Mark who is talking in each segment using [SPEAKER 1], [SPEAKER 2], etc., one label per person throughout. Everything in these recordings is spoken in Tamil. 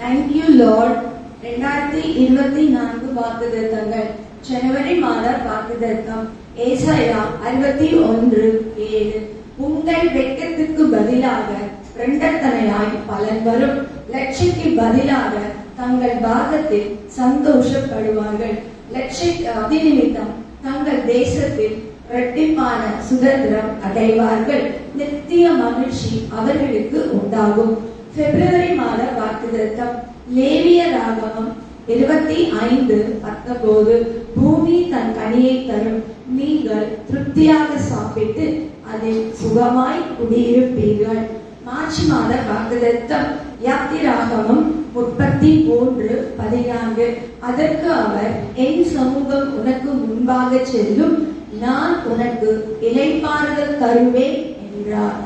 [SPEAKER 1] தேங்க்யூ லார்ட் ரெண்டாயிரத்தி இருபத்தி நான்கு வாக்குதத்தங்கள் ஜனவரி மாத வாக்குதத்தம் ஏசாயா அறுபத்தி ஒன்று ஏழு உங்கள் வெட்கத்துக்கு பதிலாக இரண்டத்தனையாய் பலன் வரும் லட்சிக்கு பதிலாக தங்கள் பாகத்தில் சந்தோஷப்படுவார்கள் லட்சிய அதிநிமித்தம் தங்கள் தேசத்தில் இரட்டிப்பான சுதந்திரம் அடைவார்கள் நித்திய மகிழ்ச்சி அவர்களுக்கு உண்டாகும் பிப்ரவரி மாத வாக்குதத்தம் லேவிய ராகவம் இருபத்தி ஐந்து பத்தொன்பது. பூமி தன் கனியை தரும். நீங்கள் திருப்தியாக சாப்பிட்டு அதில் சுகமாய் குடியிருப்பீர்கள். மார்ச் மாத வாக்குதத்தம் யாத்திராகமம் முப்பத்தி மூன்று பதினான்கு. அதற்கு அவர் என் சமூகம் உனக்கு முன்பாக செல்லும். நான் உனக்கு இலைப்பாறுதல் தருவேன் என்றார்.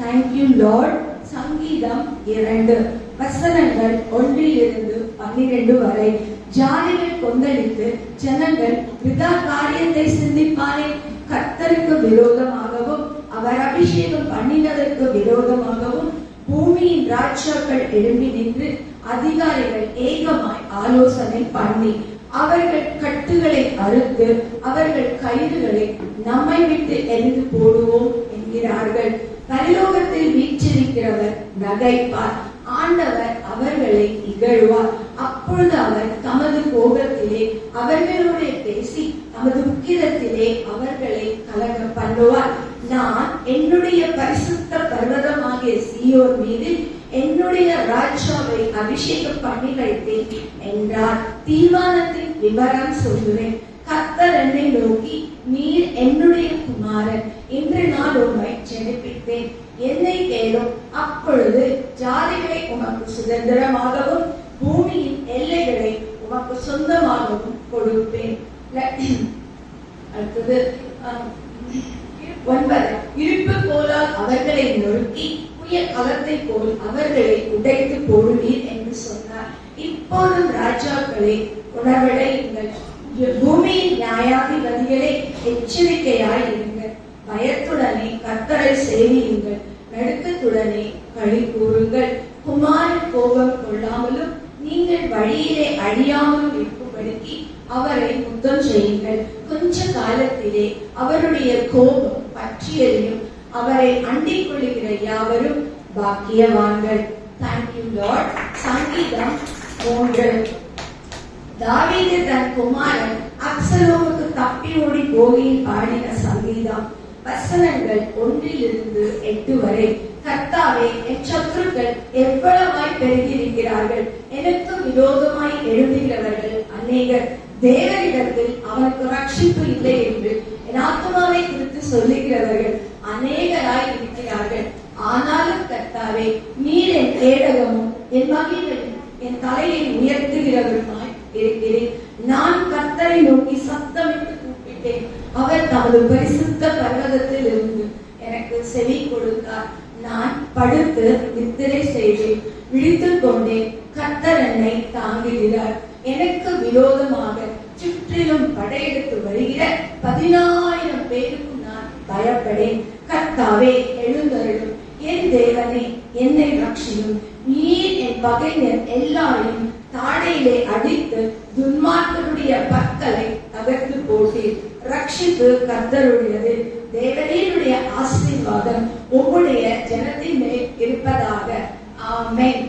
[SPEAKER 1] தேங்க்யூ லார்ட் சங்கீதம் இரண்டு. வசனங்கள் ஒன்றிலிருந்து பன்னிரண்டு வரை. ஜாதிகள் கொந்தளித்து ஜனங்கள் விதா காரியத்தை சிந்திப்பானே. கர்த்தருக்கு விரோதமாகவும் அவர் அபிஷேகம் பண்ணினதற்கு விரோதமாகவும் பூமியின் ராஜாக்கள் எழும்பி நின்று அதிகாரிகள் ஏகமாய் ஆலோசனை பண்ணி அவர்கள் கட்டுகளை அறுத்து அவர்கள் கயிறுகளை நம்மை விட்டு எரிந்து போடுவோம் என்கிறார்கள். பரலோகத்தில் வீற்றிருக்கிறவர் நகைப்பார். ஆண்டவர் அவர்களை இகழ்வார். அப்பொழுது அவர் தமது கோபத்திலே அவர்களோட பேசி தமது உக்கிரத்திலே அவர்களை கலங்க பண்ணுவார். நான் என்னுடைய பரிசுத்த பர்வதமாகிய சீயோர் மீது ராஜாவை அபிஷேகம் பண்ணி வைத்தேன் என்றார். தீர்மானத்தின் விவரம் சொல்லுவேன். கத்தர் என்னை நோக்கி நீர் என்னுடைய குமாரன் இன்று நான் உண்மை ஜெனிப்பித்தேன் என்னை கேளும் அப்பொழுது ஜாதிகளை உமக்கு சுதந்திரமாகவும் பூமியின் எல்லைகளை உமக்கு சொந்தமாகவும் கொடுப்பேன். அடுத்தது ஒன்பது இருப்பு போலால் அவர்களை நொறுக்கி புயல் களத்தை போல் அவர்களை உடைத்து போடுவீர் என்று சொன்னார். இப்போதும் ராஜாக்களை உணவடையுங்கள் பூமியின் நியாயாதிபதிகளை எச்சரிக்கையாய் இருங்கள். பயத்துடனே கத்தரை சேவியுங்கள். நடுக்கத்துடனே களி கூறுங்கள். குமாரன் கோபம் கொள்ளாமலும் நீங்கள் வழியிலே அழியாமலும் இருக்கும்படிக்கு அவரை முத்தம் செய்யுங்கள். கொஞ்ச காலத்திலே அவருடைய கோபம் பற்றியதையும் அவரை அண்டிக் கொள்ளுகிற யாவரும் பாக்கியவான்கள். தேங்க்யூ லார்ட் சங்கீதம் மூன்று. தாவீது தன் குமாரன் அப்சலோமுக்கு தப்பி ஓடி போகையில் பாடின சங்கீதம் வசனங்கள் ஒன்றிலிருந்து எட்டு வரை. கர்த்தாவே என் சத்துருக்கள் எவ்வளவாய் பெருகியிருக்கிறார்கள். எனக்கு விரோதமாய் எழுதுகிறவர்கள் அநேகர். தேவனிடத்தில் அவனுக்கு ரட்சிப்பு இல்லை என்று என் ஆத்மாவை குறித்து சொல்லுகிறவர்கள். கர்த்தாவே நீர் என் தேடகமும் என் மகிழ்வும் என் தலையை உயர்த்துகிறவருமாய் இருக்கிறேன். நான் கர்த்தரை நோக்கி சத்தமிட்டு கூப்பிட்டேன். அவர் தமது பரிசுத்த பர்வதத்தில் இருந்து எனக்கு செவி கொடுத்தார். நான் படுத்து நித்திரை செய்தேன். விழித்துக் கொண்டேன். கர்த்தர் என்னை தாங்குகிறார். எனக்கு விரோதமாக சுற்றிலும் படையெடுத்து வருகிற பதினாயிரம் பேருக்கும் நான் பயப்படேன். கர்த்தாவே என்னை நீர் என் பகைஞர் எல்லாரையும் தாடையிலே அடித்து துன்மார்க்கருடைய பற்களை தகர்த்து போட்டீர் ரட்சிப்பு கர்த்தருடையது தேவனீருடைய ஆசீர்வாதம் உம்முடைய ஜனத்தின் மேல் இருப்பதாக ஆமேன்